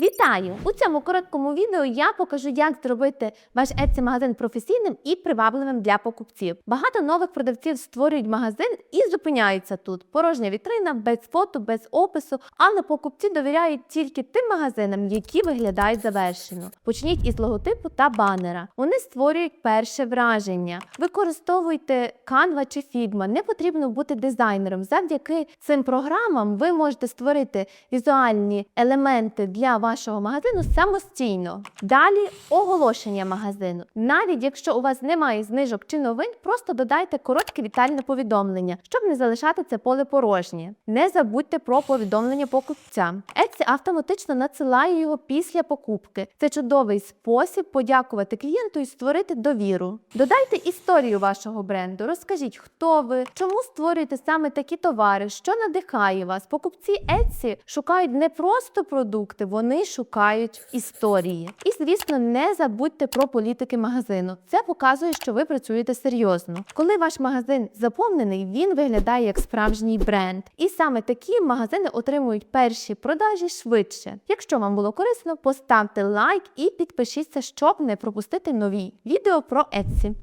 Вітаю! У цьому короткому відео я покажу, як зробити ваш Etsy магазин професійним і привабливим для покупців. Багато нових продавців створюють магазин і зупиняються тут. Порожня вітрина, без фото, без опису, але покупці довіряють тільки тим магазинам, які виглядають завершено. Почніть із логотипу та банера. Вони створюють перше враження. Використовуйте Canva чи Figma. Не потрібно бути дизайнером. Завдяки цим програмам ви можете створити візуальні елементи для вашого магазину самостійно. Далі оголошення магазину. Навіть якщо у вас немає знижок чи новин, просто додайте коротке вітальне повідомлення, щоб не залишати це поле порожнє. Не забудьте про повідомлення покупцям. Etsy автоматично надсилає його після покупки. Це чудовий спосіб подякувати клієнту і створити довіру. Додайте історію вашого бренду. Розкажіть, хто ви, чому створюєте саме такі товари, що надихає вас. Покупці Etsy шукають не просто продукти, вони шукають історії. І, звісно, не забудьте про політики магазину. Це показує, що ви працюєте серйозно. Коли ваш магазин заповнений, він виглядає як справжній бренд. І саме такі магазини отримують перші продажі швидше. Якщо вам було корисно, поставте лайк і підпишіться, щоб не пропустити нові відео про Etsy.